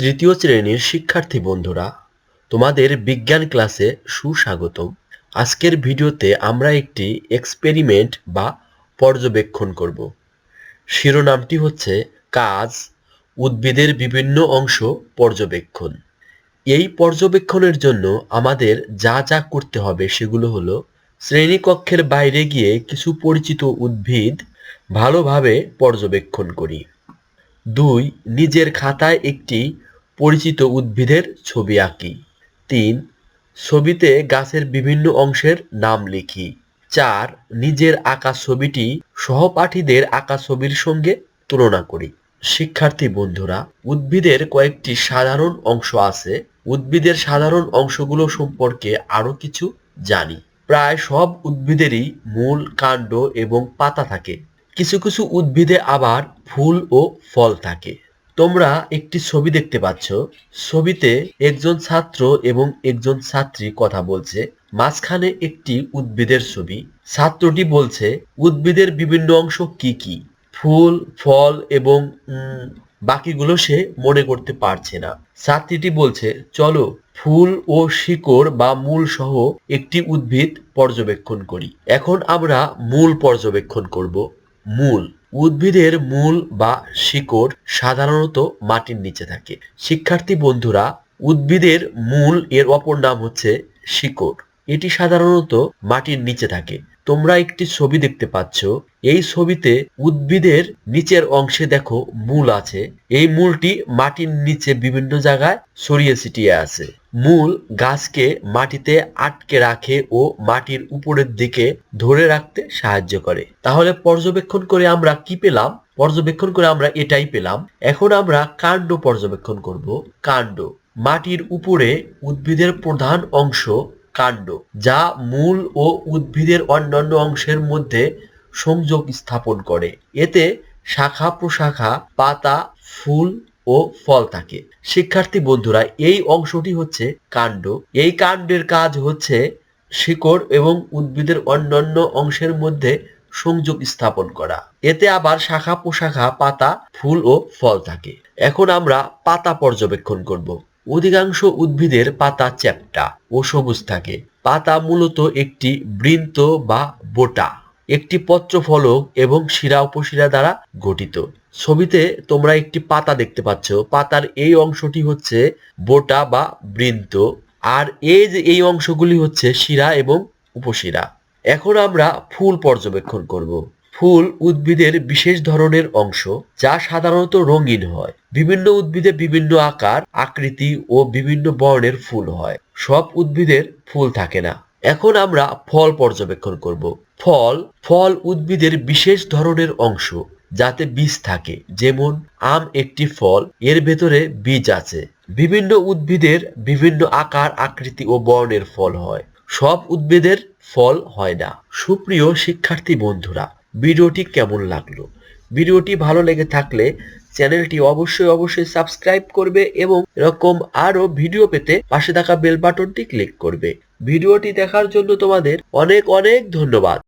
তৃতীয় শ্রেণির শিক্ষার্থী বন্ধুরা, তোমাদের বিজ্ঞান ক্লাসে সুস্বাগতম। আজকের ভিডিওতে আমরা একটি এক্সপেরিমেন্ট বা পর্যবেক্ষণ করব। শিরোনামটি হচ্ছে কাজ, উদ্ভিদের বিভিন্ন অংশ পর্যবেক্ষণ। এই পর্যবেক্ষণের জন্য আমাদের যা যা করতে হবে সেগুলো হলো শ্রেণীকক্ষের বাইরে গিয়ে কিছু পরিচিত উদ্ভিদ ভালোভাবে পর্যবেক্ষণ করি। দুই, নিজের খাতায় একটি পরিচিত উদ্ভিদের ছবি আঁকি। তিন, ছবিতে গাছের বিভিন্ন অংশের নাম লিখি। চার, নিজের আঁকা ছবিটি সহপাঠীদের আঁকা ছবির সঙ্গে তুলনা করি। শিক্ষার্থী বন্ধুরা, উদ্ভিদের কয়েকটি সাধারণ অংশ আছে। উদ্ভিদের সাধারণ অংশগুলো সম্পর্কে আরও কিছু জানি। প্রায় সব উদ্ভিদেরই মূল কাণ্ড এবং পাতা থাকে। কিছু কিছু উদ্ভিদে আবার ফুল ও ফল থাকে। তোমরা একটি ছবি দেখতে পাচ্ছ। ছবিতে একজন ছাত্র এবং একজন ছাত্রী কথা বলছে। মাঝখানে একটি উদ্ভিদের ছবি। ছাত্রটি বলছে, উদ্ভিদের বিভিন্ন অংশ কি কি? ফুল, ফল এবং বাকিগুলো সে মনে করতে পারছে না। ছাত্রীটি বলছে, চলো, ফুল ও শিকড় বা মূল সহ একটি উদ্ভিদ পর্যবেক্ষণ করি। এখন আমরা মূল পর্যবেক্ষণ করব। মূল উদ্ভিদের মূল বা শিকড় সাধারণত মাটির নিচে থাকে। শিক্ষার্থী বন্ধুরা, উদ্ভিদের মূল এর অপর নাম হচ্ছে শিকড়। এটি সাধারণত মাটির নিচে থাকে। তোমরা একটি ছবি দেখতে পাচ্ছ। এই ছবিতে উদ্ভিদের নিচের অংশে দেখো মূল আছে। এই মূলটি মাটির নিচে বিভিন্ন জায়গায় ছড়িয়ে ছিটিয়ে আছে। মূল গাছকে মাটিতে আটকে রাখে ও মাটির উপরের দিকে ধরে রাখতে সাহায্য করে। তাহলে পর্যবেক্ষণ করে আমরা কি পেলাম? পর্যবেক্ষণ করে আমরা এটাই পেলাম। এখন আমরা কাণ্ড পর্যবেক্ষণ করব। কাণ্ড। মাটির উপরে উদ্ভিদের প্রধান অংশ কাণ্ড, যা মূল ও উদ্ভিদের অন্যান্য অংশের মধ্যে সংযোগ স্থাপন করে। এতে শাখা প্রশাখা, পাতা, ফুল ও ফল থাকে শিক্ষার্থী বন্ধুরা, এই অংশটি হচ্ছে কাণ্ড। এই কাণ্ডের কাজ হচ্ছে শিকড় এবং উদ্ভিদের অন্যান্য অংশের মধ্যে সংযোগ স্থাপন করা। এতে আবার শাখা পোশাখা, পাতা, ফুল ও ফল থাকে। এখন আমরা পাতা পর্যবেক্ষণ করব। অধিকাংশ উদ্ভিদের পাতা চ্যাপ্টা ও সবুজ থাকে। পাতা মূলত একটি বৃন্ত বা বোটা, একটি পত্রফলক এবং শিরা উপশিরা দ্বারা গঠিত। ছবিতে তোমরা একটি পাতা দেখতে পাচ্ছ। পাতার এই অংশটি হচ্ছে বোটা বা বৃন্ত। আর এই যে এই অংশগুলি হচ্ছে শিরা এবং উপশিরা। এখন আমরা ফুল পর্যবেক্ষণ করব। ফুল উদ্ভিদের বিশেষ ধরনের অংশ, যা সাধারণত রঙিন হয়। বিভিন্ন উদ্ভিদে বিভিন্ন আকার, আকৃতি ও বিভিন্ন বর্ণের ফুল হয়। সব উদ্ভিদের ফুল থাকে না। এখন আমরা ফল পর্যবেক্ষণ করব। ফল ফল উদ্ভিদের বিশেষ ধরনের অংশ। যাতে বীজ থাকে। যেমন, আম একটি ফল, এর ভেতরে বীজ আছে। বিভিন্ন উদ্ভিদের বিভিন্ন আকার, আকৃতি ও বর্ণের ফল হয়। সব উদ্ভিদের ফল হয় না। সুপ্রিয় শিক্ষার্থী বন্ধুরা, ভিডিওটি কেমন লাগল? ভিডিওটি ভালো লেগে থাকলে চ্যানেলটি অবশ্যই অবশ্যই সাবস্ক্রাইব করবে এবং এরকম আরও ভিডিও পেতে পাশে থাকা বেল বাটনটি ক্লিক করবে। ভিডিওটি দেখার জন্য তোমাদের অনেক অনেক ধন্যবাদ।